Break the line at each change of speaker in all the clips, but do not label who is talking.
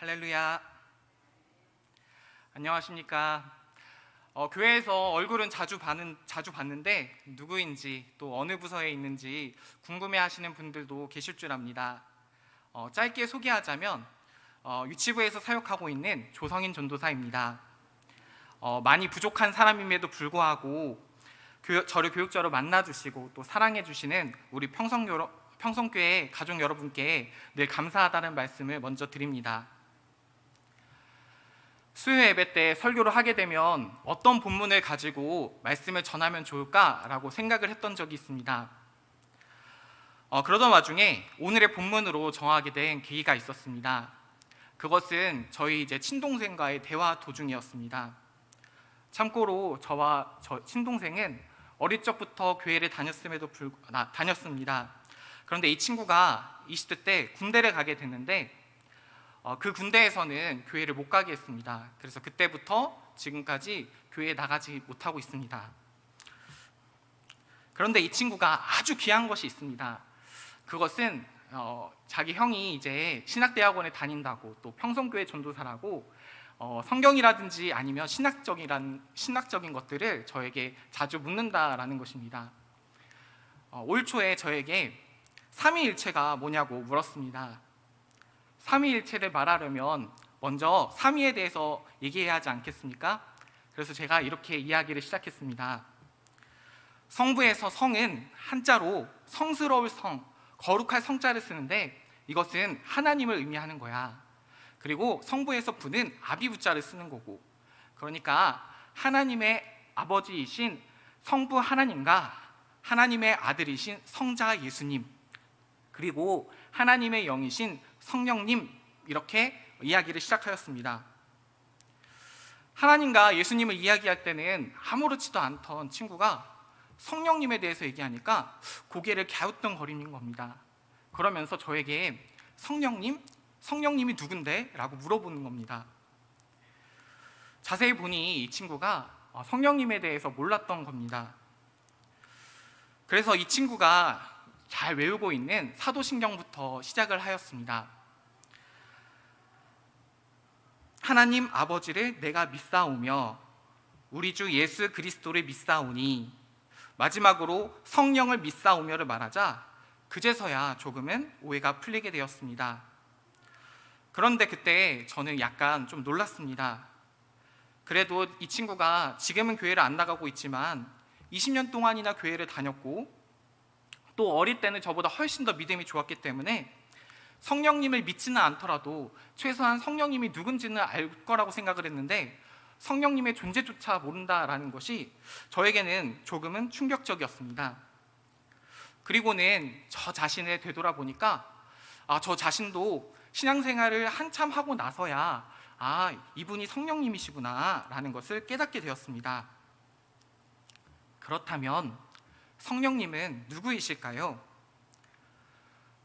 할렐루야. 안녕하십니까. 어, 교회에서 얼굴은 자주 봐는 자주 봤는데 누구인지 또 어느 부서에 있는지 궁금해하시는 분들도 계실 줄 압니다. 어, 짧게 소개하자면 어, 유치부에서 사역하고 있는 조성인 전도사입니다. 어, 많이 부족한 사람임에도 불구하고 교, 저를 교육자로 만나주시고 또 사랑해주시는 우리 평성교회 가족 여러분께 늘 감사하다는 말씀을 먼저 드립니다. 수요 예배 때 설교를 하게 되면 어떤 본문을 가지고 말씀을 전하면 좋을까라고 생각을 했던 적이 있습니다. 어, 그러던 와중에 오늘의 본문으로 정하게 된 계기가 있었습니다. 그것은 저희 이제 친동생과의 대화 도중이었습니다. 참고로 저와 저 친동생은 어릴 적부터 교회를 다녔음에도 불 아, 다녔습니다. 그런데 이 친구가 20대 때 군대를 가게 됐는데 어, 그 군대에서는 교회를 못 가게 했습니다. 그래서 그때부터 지금까지 교회에 나가지 못하고 있습니다. 그런데 이 친구가 아주 귀한 것이 있습니다. 그것은 어, 자기 형이 이제 신학대학원에 다닌다고 또 평성교회 전도사라고 어, 성경이라든지 아니면 신학적이란 신학적인 것들을 저에게 자주 묻는다라는 것입니다. 어, 올 초에 저에게 삼위일체가 뭐냐고 물었습니다. 삼위일체를 말하려면 먼저 삼위에 대해서 얘기해야 하지 않겠습니까? 그래서 제가 이렇게 이야기를 시작했습니다. 성부에서 성은 한자로 성스러울 성, 거룩할 성자를 쓰는데 이것은 하나님을 의미하는 거야. 그리고 성부에서 부는 아비부자를 쓰는 거고. 그러니까 하나님의 아버지이신 성부 하나님과 하나님의 아들이신 성자 예수님 그리고 하나님의 영이신 성령님 이렇게 이야기를 시작하였습니다. 하나님과 예수님을 이야기할 때는 아무렇지도 않던 친구가 성령님에 대해서 얘기하니까 고개를 갸우뚱거리는 겁니다. 그러면서 저에게 성령님, 성령님이 누군데? 라고 물어보는 겁니다. 자세히 보니 이 친구가 어, 성령님에 대해서 몰랐던 겁니다. 그래서 이 친구가 잘 외우고 있는 사도신경부터 시작을 하였습니다. 하나님 아버지를 내가 믿사오며 우리 주 예수 그리스도를 믿사오니 마지막으로 성령을 믿사오며를 말하자 그제서야 조금은 오해가 풀리게 되었습니다. 그런데 그때 저는 약간 좀 놀랐습니다. 그래도 이 친구가 지금은 교회를 안 나가고 있지만 20년 동안이나 교회를 다녔고 또 어릴 때는 저보다 훨씬 더 믿음이 좋았기 때문에 성령님을 믿지는 않더라도 최소한 성령님이 누군지는 알 거라고 생각을 했는데 성령님의 존재조차 모른다라는 것이 저에게는 조금은 충격적이었습니다. 그리고는 저 자신을 되돌아보니까 아, 저 자신도 신앙생활을 한참 하고 나서야 아, 이분이 성령님이시구나 라는 것을 깨닫게 되었습니다. 그렇다면 성령님은 누구이실까요?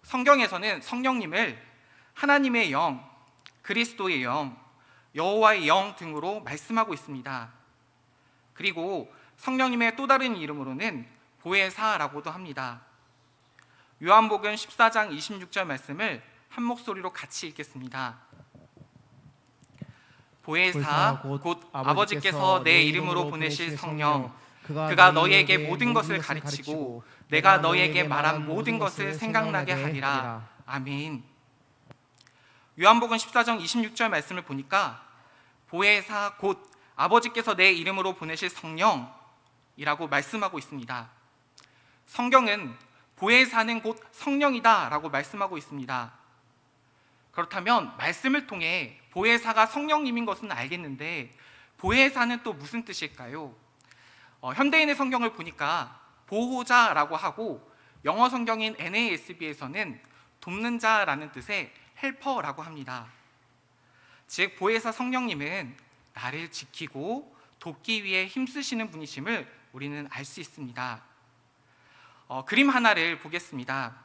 성경에서는 성령님을 하나님의 영, 그리스도의 영, 여호와의 영 등으로 말씀하고 있습니다. 그리고 성령님의 또 다른 이름으로는 보혜사라고도 합니다. 요한복음 14장 26절 말씀을 한 목소리로 같이 읽겠습니다. 보혜사 곧 아버지께서 내 이름으로 보내실 성령 그가 너희에게 모든 것을 가르치고 내가 너희에게 말한 모든 것을 생각나게 하리라. 아멘. 요한복음 14장 26절 말씀을 보니까 보혜사 곧 아버지께서 내 이름으로 보내실 성령이라고 말씀하고 있습니다. 성경은 보혜사는 곧 성령이다라고 말씀하고 있습니다. 그렇다면 말씀을 통해 보혜사가 성령님인 것은 알겠는데 보혜사는 또 무슨 뜻일까요? 어, 현대인의 성경을 보니까 보호자라고 하고 영어 성경인 NASB에서는 돕는 자라는 뜻의 헬퍼라고 합니다. 즉 보혜사 성령님은 나를 지키고 돕기 위해 힘쓰시는 분이심을 우리는 알 수 있습니다. 어, 그림 하나를 보겠습니다.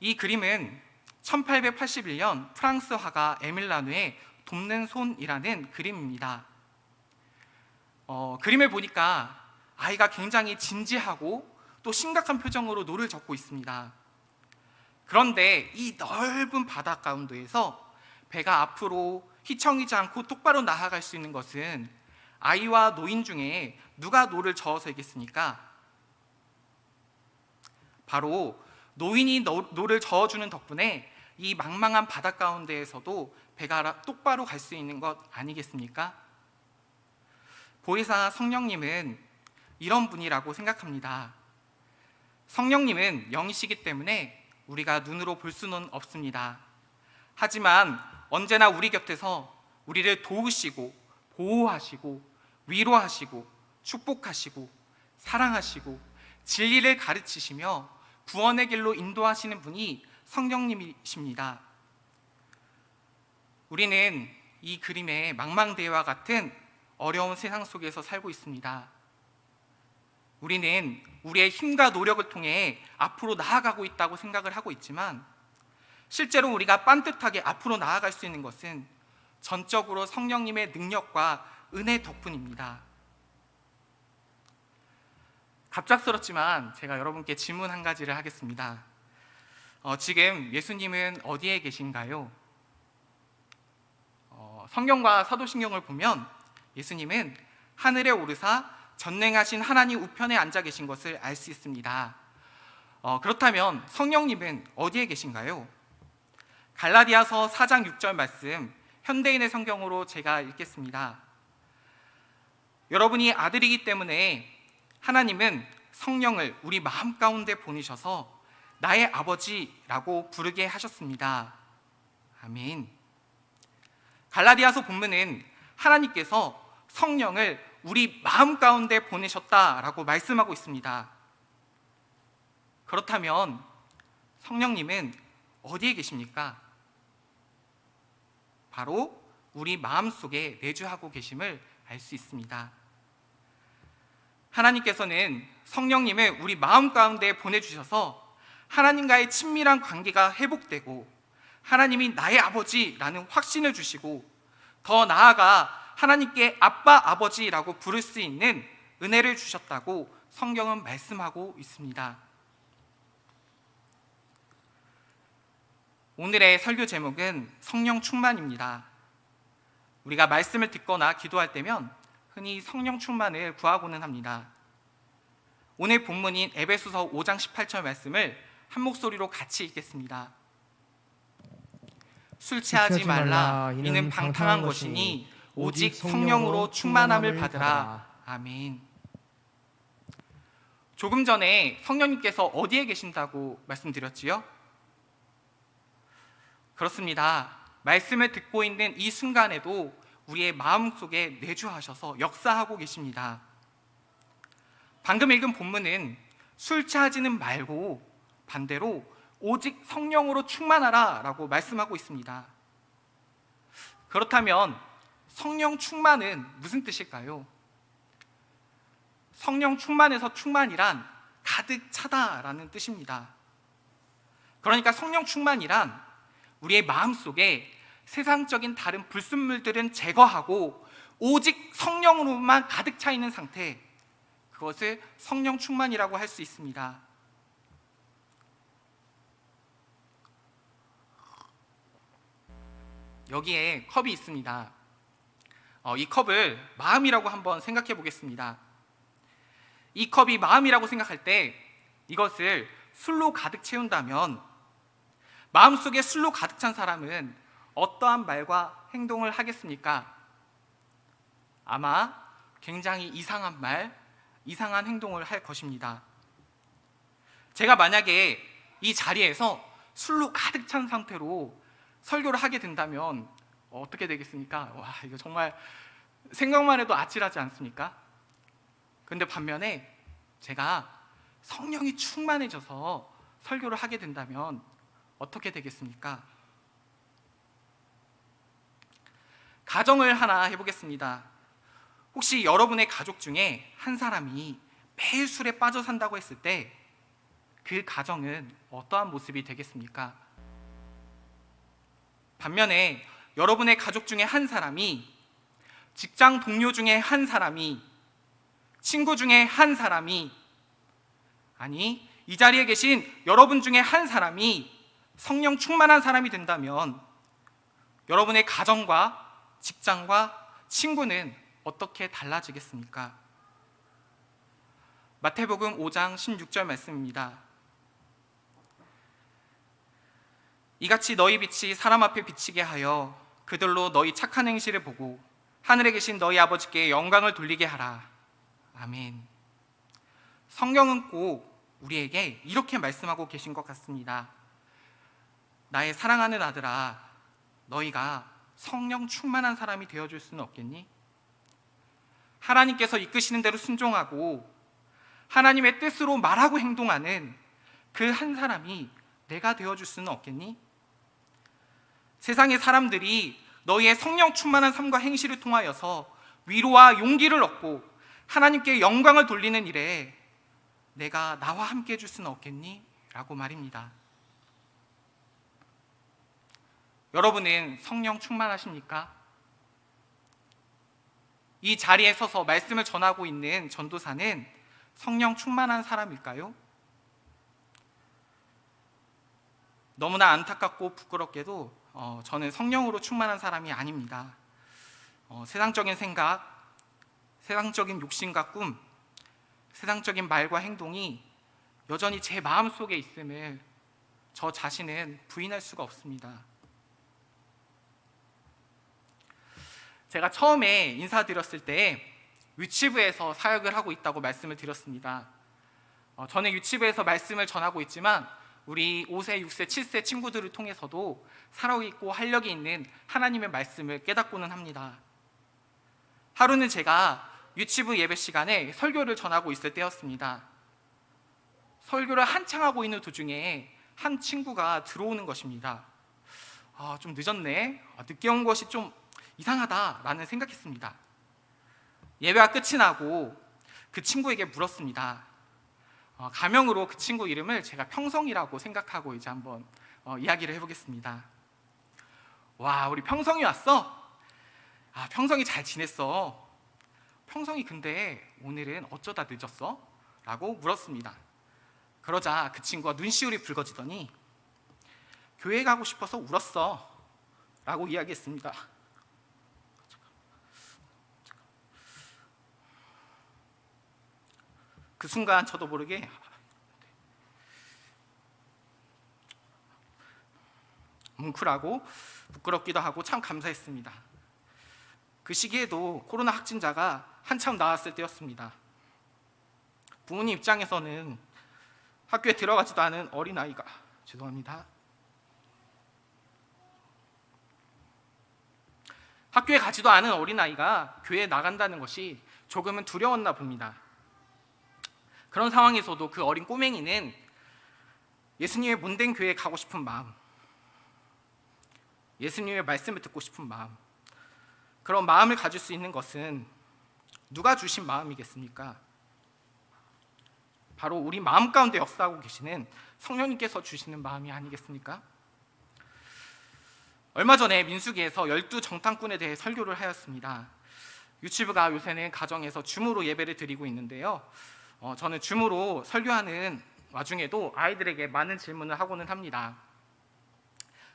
이 그림은 1881년 프랑스 화가 에밀 라누의 돕는 손이라는 그림입니다. 어, 그림을 보니까 아이가 굉장히 진지하고 또 심각한 표정으로 노를 젓고 있습니다. 그런데 이 넓은 바다 가운데에서 배가 앞으로 휘청이지 않고 똑바로 나아갈 수 있는 것은 아이와 노인 중에 누가 노를 저어서이겠습니까? 바로 노인이 노, 노를 저어주는 덕분에 이 망망한 바다 가운데에서도 배가 똑바로 갈 수 있는 것 아니겠습니까? 보혜사 성령님은 이런 분이라고 생각합니다. 성령님은 영이시기 때문에 우리가 눈으로 볼 수는 없습니다. 하지만 언제나 우리 곁에서 우리를 도우시고 보호하시고 위로하시고 축복하시고 사랑하시고 진리를 가르치시며 구원의 길로 인도하시는 분이 성령님이십니다. 우리는 이 그림의 망망대해와 같은 어려운 세상 속에서 살고 있습니다. 우리는 우리의 힘과 노력을 통해 앞으로 나아가고 있다고 생각을 하고 있지만 실제로 우리가 빤듯하게 앞으로 나아갈 수 있는 것은 전적으로 성령님의 능력과 은혜 덕분입니다. 갑작스럽지만 제가 여러분께 질문 한 가지를 하겠습니다. 어, 지금 예수님은 어디에 계신가요? 어, 성경과 사도신경을 보면 예수님은 하늘에 오르사 전능하신 하나님 우편에 앉아 계신 것을 알 수 있습니다. 어, 그렇다면 성령님은 어디에 계신가요? 갈라디아서 4장 6절 말씀 현대인의 성경으로 제가 읽겠습니다. 여러분이 아들이기 때문에 하나님은 성령을 우리 마음 가운데 보내셔서 나의 아버지라고 부르게 하셨습니다. 아멘. 갈라디아서 본문은 하나님께서 성령을 우리 마음 가운데 보내셨다라고 말씀하고 있습니다. 그렇다면 성령님은 어디에 계십니까? 바로 우리 마음 속에 내주하고 계심을 알 수 있습니다. 하나님께서는 성령님을 우리 마음 가운데 보내주셔서 하나님과의 친밀한 관계가 회복되고 하나님이 나의 아버지라는 확신을 주시고 더 나아가 하나님께 아빠 아버지라고 부를 수 있는 은혜를 주셨다고 성경은 말씀하고 있습니다. 오늘의 설교 제목은 성령 충만입니다. 우리가 말씀을 듣거나 기도할 때면 흔히 성령 충만을 구하고는 합니다. 오늘 본문인 에베소서 5장 18절 말씀을 한 목소리로 같이 읽겠습니다. 술 취하지 말라 이는 방탕한 것이니 오직 성령으로 충만함을 받으라. 아멘. 조금 전에 성령님께서 어디에 계신다고 말씀드렸지요? 그렇습니다. 말씀을 듣고 있는 이 순간에도 우리의 마음 속에 내주하셔서 역사하고 계십니다. 방금 읽은 본문은 술 취하지는 말고 반대로 오직 성령으로 충만하라 라고 말씀하고 있습니다. 그렇다면 성령 충만은 무슨 뜻일까요? 성령 충만에서 충만이란 가득 차다라는 뜻입니다. 그러니까 성령 충만이란 우리의 마음 속에 세상적인 다른 불순물들은 제거하고 오직 성령으로만 가득 차 있는 상태, 그것을 성령 충만이라고 할 수 있습니다. 여기에 컵이 있습니다. 어, 이 컵을 마음이라고 한번 생각해 보겠습니다. 이 컵이 마음이라고 생각할 때 이것을 술로 가득 채운다면 마음속에 술로 가득 찬 사람은 어떠한 말과 행동을 하겠습니까? 아마 굉장히 이상한 말, 이상한 행동을 할 것입니다. 제가 만약에 이 자리에서 술로 가득 찬 상태로 설교를 하게 된다면 어떻게 되겠습니까? 와, 이거 정말 생각만 해도 아찔하지 않습니까? 근데 반면에 제가 성령이 충만해져서 설교를 하게 된다면 어떻게 되겠습니까? 가정을 하나 해보겠습니다. 혹시 여러분의 가족 중에 한 사람이 매일 술에 빠져 산다고 했을 때 그 가정은 어떠한 모습이 되겠습니까? 반면에 여러분의 가족 중에 한 사람이 직장 동료 중에 한 사람이 친구 중에 한 사람이 아니 이 자리에 계신 여러분 중에 한 사람이 성령 충만한 사람이 된다면 여러분의 가정과 직장과 친구는 어떻게 달라지겠습니까? 마태복음 5장 16절 말씀입니다. 이같이 너희 빛이 사람 앞에 비치게 하여 그들로 너희 착한 행실을 보고 하늘에 계신 너희 아버지께 영광을 돌리게 하라. 아멘. 성경은 꼭 우리에게 이렇게 말씀하고 계신 것 같습니다. 나의 사랑하는 아들아, 너희가 성령 충만한 사람이 되어줄 수는 없겠니? 하나님께서 이끄시는 대로 순종하고 하나님의 뜻으로 말하고 행동하는 그 한 사람이 내가 되어줄 수는 없겠니? 세상의 사람들이 너희의 성령 충만한 삶과 행실을 통하여서 위로와 용기를 얻고 하나님께 영광을 돌리는 일에 내가 나와 함께 해줄 수는 없겠니? 라고 말입니다. 여러분은 성령 충만하십니까? 이 자리에 서서 말씀을 전하고 있는 전도사는 성령 충만한 사람일까요? 너무나 안타깝고 부끄럽게도 어, 저는 성령으로 충만한 사람이 아닙니다. 어, 세상적인 생각, 세상적인 욕심과 꿈, 세상적인 말과 행동이 여전히 제 마음 속에 있음을 저 자신은 부인할 수가 없습니다. 제가 처음에 인사드렸을 때 유치부에서 사역을 하고 있다고 말씀을 드렸습니다. 어, 저는 유치부에서 말씀을 전하고 있지만 우리 5세, 6세, 7세 친구들을 통해서도 살아있고 활력이 있는 하나님의 말씀을 깨닫고는 합니다. 하루는 제가 유치부 예배 시간에 설교를 전하고 있을 때였습니다. 설교를 한창 하고 있는 도중에 한 친구가 들어오는 것입니다. 아, 좀 늦었네. 아, 늦게 온 것이 좀 이상하다라는 생각했습니다. 예배가 끝이 나고 그 친구에게 물었습니다. 어, 가명으로 그 친구 이름을 제가 평성이라고 생각하고 이제 한번 어, 이야기를 해보겠습니다. 와, 우리 평성이 왔어? 아, 평성이 잘 지냈어. 평성이 근데 오늘은 어쩌다 늦었어? 라고 물었습니다. 그러자 그 친구가 눈시울이 붉어지더니 교회 가고 싶어서 울었어. 라고 이야기했습니다. 그 순간 저도 모르게 뭉클하고 부끄럽기도 하고 참 감사했습니다. 그 시기에도 코로나 확진자가 한참 나왔을 때였습니다. 부모님 입장에서는 학교에 들어가지도 않은 어린아이가 죄송합니다. 학교에 가지도 않은 어린아이가 교회에 나간다는 것이 조금은 두려웠나 봅니다. 그런 상황에서도 그 어린 꼬맹이는 예수님의 문된 교회에 가고 싶은 마음, 예수님의 말씀을 듣고 싶은 마음, 그런 마음을 가질 수 있는 것은 누가 주신 마음이겠습니까? 바로 우리 마음 가운데 역사하고 계시는 성령님께서 주시는 마음이 아니겠습니까? 얼마 전에 민수기에서 열두 정탐꾼에 대해 설교를 하였습니다. 유치부가 요새는 가정에서 줌으로 예배를 드리고 있는데요. 어, 저는 줌으로 설교하는 와중에도 아이들에게 많은 질문을 하고는 합니다.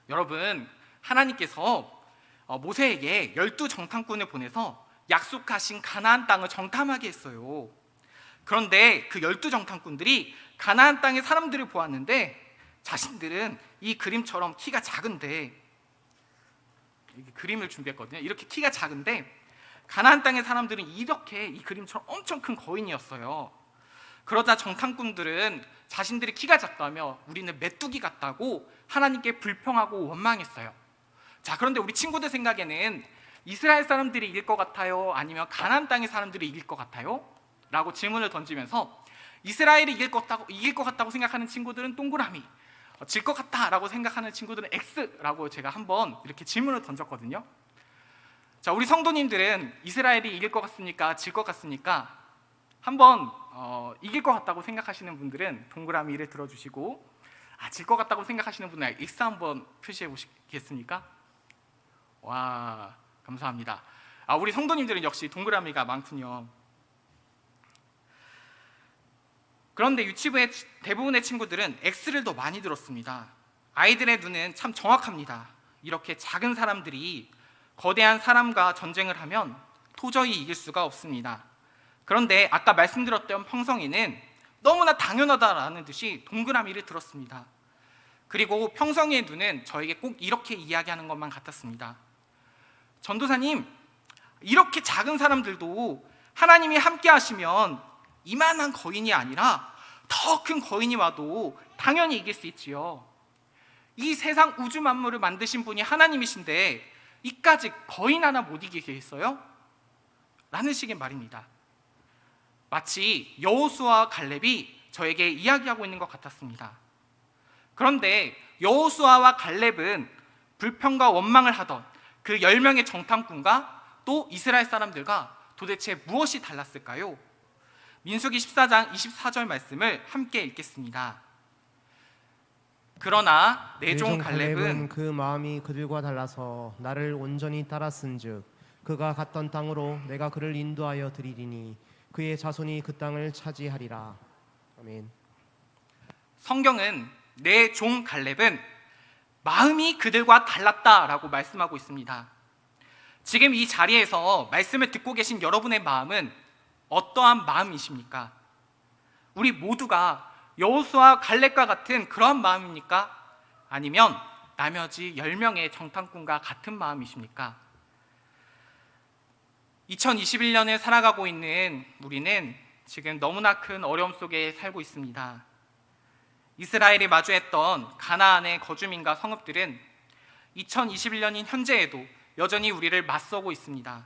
여러분, 하나님께서 어, 모세에게 열두 정탐꾼을 보내서 약속하신 가나안 땅을 정탐하게 했어요. 그런데 그 열두 정탐꾼들이 가나안 땅의 사람들을 보았는데 자신들은 이 그림처럼 키가 작은데 그림을 준비했거든요. 이렇게 키가 작은데 가나안 땅의 사람들은 이렇게 이 그림처럼 엄청 큰 거인이었어요. 그러자 정탐꾼들은 자신들이 키가 작다며 우리는 메뚜기 같다고 하나님께 불평하고 원망했어요. 자, 그런데 우리 친구들 생각에는 이스라엘 사람들이 이길 것 같아요? 아니면 가나안 땅의 사람들이 이길 것 같아요? 라고 질문을 던지면서 이스라엘이 이길 것 같다고, 이길 것 같다고 생각하는 친구들은 동그라미, 어, 질것 같다라고 생각하는 친구들은 X라고 제가 한번 이렇게 질문을 던졌거든요. 자, 우리 성도님들은 이스라엘이 이길 것 같습니까? 질 것 같습니까? 한번 어, 이길 것 같다고 생각하시는 분들은 동그라미를 들어주시고 아, 질 것 같다고 생각하시는 분은 X 한번 표시해 보시겠습니까? 와, 감사합니다. 아, 우리 성도님들은 역시 동그라미가 많군요. 그런데 유치부의 대부분의 친구들은 X를 더 많이 들었습니다. 아이들의 눈은 참 정확합니다. 이렇게 작은 사람들이 거대한 사람과 전쟁을 하면 도저히 이길 수가 없습니다. 그런데 아까 말씀드렸던 평성이는 너무나 당연하다라는 듯이 동그라미를 들었습니다. 그리고 평성이의 눈은 저에게 꼭 이렇게 이야기하는 것만 같았습니다. 전도사님, 이렇게 작은 사람들도 하나님이 함께 하시면 이만한 거인이 아니라 더 큰 거인이 와도 당연히 이길 수 있지요. 이 세상 우주 만물을 만드신 분이 하나님이신데 이까지 거인 하나 못 이기겠어요? 라는 식의 말입니다. 마치 여호수아와 갈렙이 저에게 이야기하고 있는 것 같았습니다. 그런데 여호수아와 갈렙은 불평과 원망을 하던 그 10명의 정탐꾼과 또 이스라엘 사람들과 도대체 무엇이 달랐을까요? 민수기 14장 24절 말씀을 함께 읽겠습니다. 그러나 내종 갈렙은
그 마음이 그들과 달라서 나를 온전히 따랐은즉 그가 갔던 땅으로 내가 그를 인도하여 드리리니 그의 자손이 그 땅을 차지하리라. 아멘.
성경은 내 종 갈렙은 마음이 그들과 달랐다라고 말씀하고 있습니다. 지금 이 자리에서 말씀을 듣고 계신 여러분의 마음은 어떠한 마음이십니까? 우리 모두가 여호수아 갈렙과 같은 그러한 마음입니까? 아니면 나머지 10명의 정탐꾼과 같은 마음이십니까? 2021년을 살아가고 있는 우리는 지금 너무나 큰 어려움 속에 살고 있습니다. 이스라엘이 마주했던 가나안의 거주민과 성읍들은 2021년인 현재에도 여전히 우리를 맞서고 있습니다.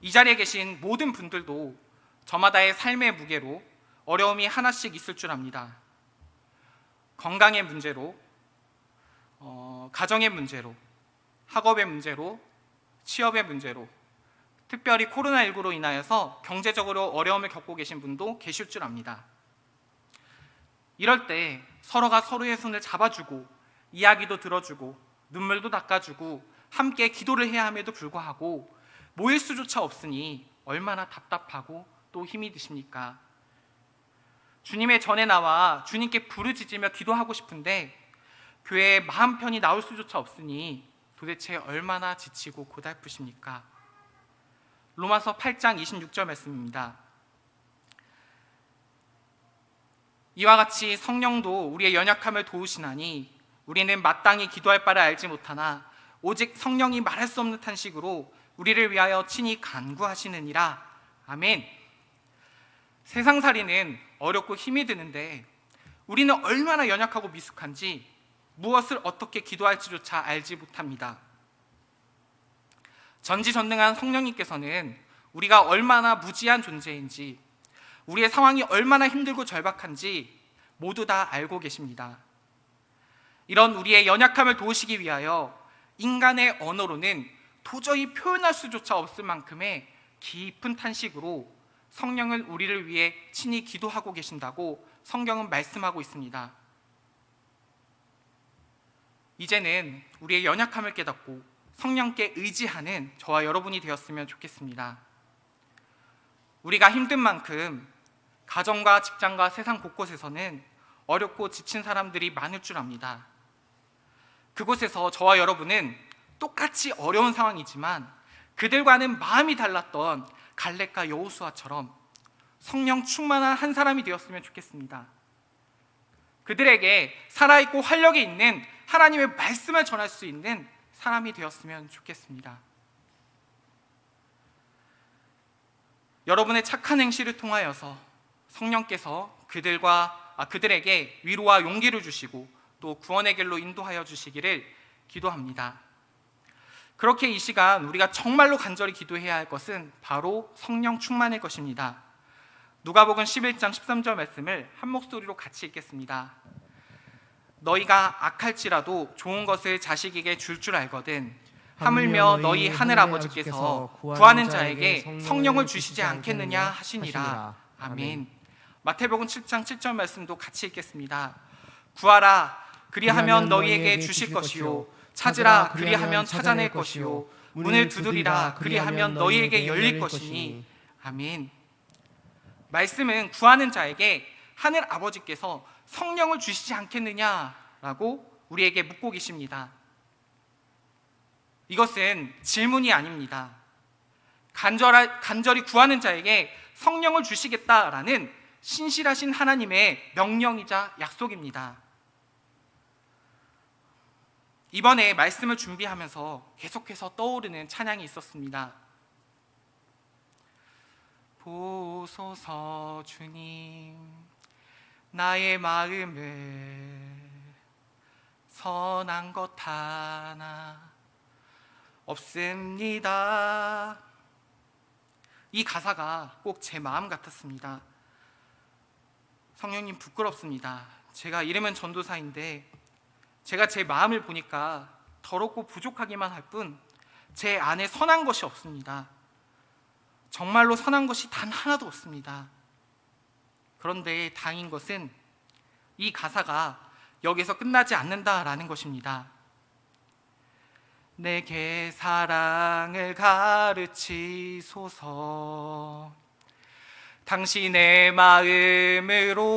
이 자리에 계신 모든 분들도 저마다의 삶의 무게로 어려움이 하나씩 있을 줄 압니다. 건강의 문제로, 어, 가정의 문제로, 학업의 문제로, 취업의 문제로, 특별히 코로나19로 인하여서 경제적으로 어려움을 겪고 계신 분도 계실 줄 압니다. 이럴 때 서로가 서로의 손을 잡아주고 이야기도 들어주고 눈물도 닦아주고 함께 기도를 해야 함에도 불구하고 모일 수조차 없으니 얼마나 답답하고 또 힘이 드십니까? 주님의 전에 나와 주님께 부르짖으며 기도하고 싶은데 교회에 마음 편히 나올 수조차 없으니 도대체 얼마나 지치고 고달프십니까? 로마서 8장 26절 말씀입니다. 이와 같이 성령도 우리의 연약함을 도우시나니 우리는 마땅히 기도할 바를 알지 못하나 오직 성령이 말할 수 없는 탄식으로 우리를 위하여 친히 간구하시느니라. 아멘. 세상살이는 어렵고 힘이 드는데 우리는 얼마나 연약하고 미숙한지 무엇을 어떻게 기도할지조차 알지 못합니다. 전지전능한 성령님께서는 우리가 얼마나 무지한 존재인지 우리의 상황이 얼마나 힘들고 절박한지 모두 다 알고 계십니다. 이런 우리의 연약함을 도우시기 위하여 인간의 언어로는 도저히 표현할 수조차 없을 만큼의 깊은 탄식으로 성령을 우리를 위해 친히 기도하고 계신다고 성경은 말씀하고 있습니다. 이제는 우리의 연약함을 깨닫고 성령께 의지하는 저와 여러분이 되었으면 좋겠습니다. 우리가 힘든 만큼 가정과 직장과 세상 곳곳에서는 어렵고 지친 사람들이 많을 줄 압니다. 그곳에서 저와 여러분은 똑같이 어려운 상황이지만 그들과는 마음이 달랐던 갈렙과 여호수아처럼 성령 충만한 한 사람이 되었으면 좋겠습니다. 그들에게 살아있고 활력이 있는 하나님의 말씀을 전할 수 있는 사람이 되었으면 좋겠습니다. 여러분의 착한 행실을 통하여서 성령께서 그들과 아, 그들에게 위로와 용기를 주시고 또 구원의 길로 인도하여 주시기를 기도합니다. 그렇게 이 시간 우리가 정말로 간절히 기도해야 할 것은 바로 성령 충만일 것입니다. 누가복음 11장 13절 말씀을 한 목소리로 같이 읽겠습니다. 너희가 악할지라도 좋은 것을 자식에게 줄줄 알거든. 하물며 너희 하늘 아버지께서 구하는 자에게 성령을 주시지 않겠느냐 하시니라. 아멘. 마태복음 7장 7절 말씀도 같이 읽겠습니다. 구하라 그리하면 너희에게 주실 것이요. 찾으라 그리하면 찾아낼 것이요. 문을 두드리라 그리하면 너희에게 열릴 것이니. 아멘. 말씀은 구하는 자에게 하늘 아버지께서 성령을 주시지 않겠느냐라고 우리에게 묻고 계십니다. 이것은 질문이 아닙니다. 간절하, 간절히 구하는 자에게 성령을 주시겠다라는 신실하신 하나님의 명령이자 약속입니다. 이번에 말씀을 준비하면서 계속해서 떠오르는 찬양이 있었습니다. 보소서 주님, 나의 마음을 선한 것 하나 없습니다. 이 가사가 꼭 제 마음 같았습니다. 성령님 부끄럽습니다. 제가 이름은 전도사인데 제가 제 마음을 보니까 더럽고 부족하기만 할 뿐 제 안에 선한 것이 없습니다. 정말로 선한 것이 단 하나도 없습니다. 그런데 다행인 것은 이 가사가 여기서 끝나지 않는다라는 것입니다. 내게 사랑을 가르치소서. 당신의 마음으로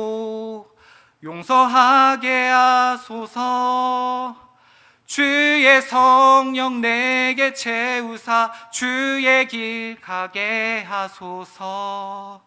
용서하게 하소서. 주의 성령 내게 채우사 주의 길 가게 하소서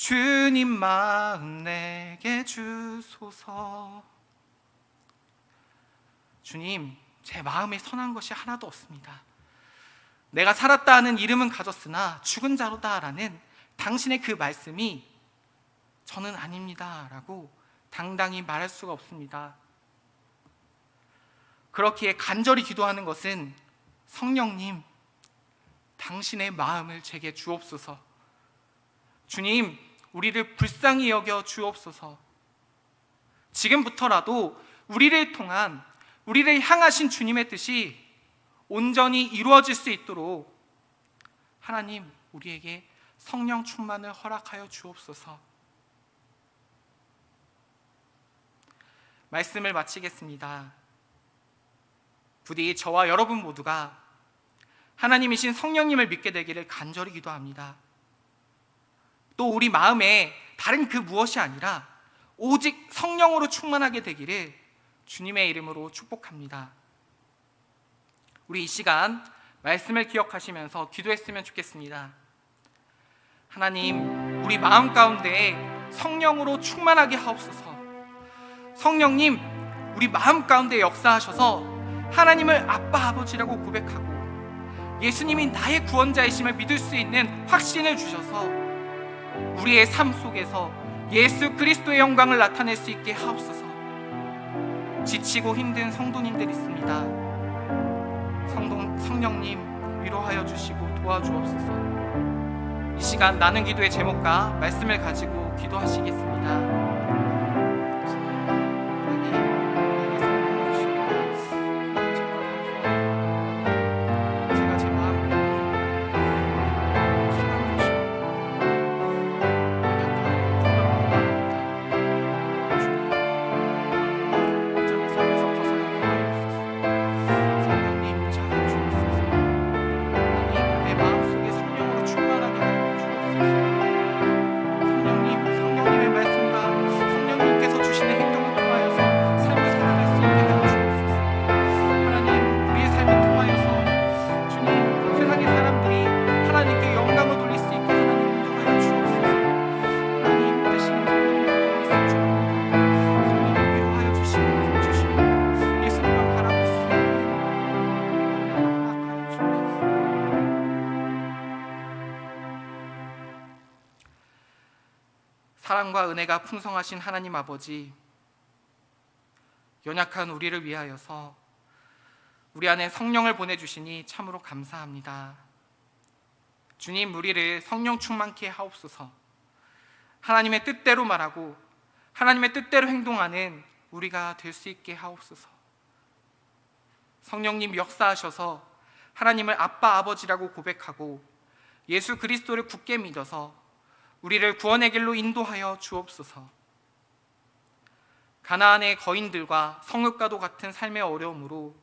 주님 마음 내게 주소서 주님 제 마음에 선한 것이 하나도 없습니다. 내가 살았다 하는 이름은 가졌으나 죽은 자로다라는 당신의 그 말씀이 저는 아닙니다라고 당당히 말할 수가 없습니다. 그렇기에 간절히 기도하는 것은 성령님, 당신의 마음을 제게 주옵소서. 주님, 우리를 불쌍히 여겨 주옵소서. 지금부터라도 우리를 통한 우리를 향하신 주님의 뜻이 온전히 이루어질 수 있도록 하나님 우리에게 성령 충만을 허락하여 주옵소서. 말씀을 마치겠습니다. 부디 저와 여러분 모두가 하나님이신 성령님을 믿게 되기를 간절히 기도합니다. 또 우리 마음에 다른 그 무엇이 아니라 오직 성령으로 충만하게 되기를 주님의 이름으로 축복합니다. 우리 이 시간 말씀을 기억하시면서 기도했으면 좋겠습니다. 하나님, 우리 마음 가운데 성령으로 충만하게 하옵소서. 성령님, 우리 마음 가운데 역사하셔서 하나님을 아빠 아버지라고 고백하고 예수님이 나의 구원자이심을 믿을 수 있는 확신을 주셔서 우리의 삶 속에서 예수 그리스도의 영광을 나타낼 수 있게 하옵소서. 지치고 힘든 성도님들 있습니다. 성동, 성령님 위로하여 주시고 도와주옵소서. 이 시간 나는 기도의 제목과 말씀을 가지고 기도하시겠습니다. 은혜가 풍성하신 하나님 아버지, 연약한 우리를 위하여서 우리 안에 성령을 보내주시니 참으로 감사합니다. 주님, 우리를 성령 충만케 하옵소서. 하나님의 뜻대로 말하고 하나님의 뜻대로 행동하는 우리가 될 수 있게 하옵소서. 성령님 역사하셔서 하나님을 아빠 아버지라고 고백하고 예수 그리스도를 굳게 믿어서 우리를 구원의 길로 인도하여 주옵소서. 가나안의 거인들과 성읍과도 같은 삶의 어려움으로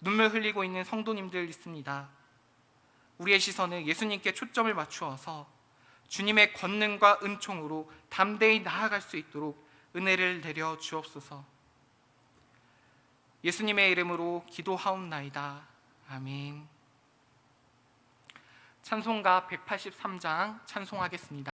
눈물 흘리고 있는 성도님들 있습니다. 우리의 시선을 예수님께 초점을 맞추어서 주님의 권능과 은총으로 담대히 나아갈 수 있도록 은혜를 내려 주옵소서. 예수님의 이름으로 기도하옵나이다. 아멘. 찬송가 183장 찬송하겠습니다.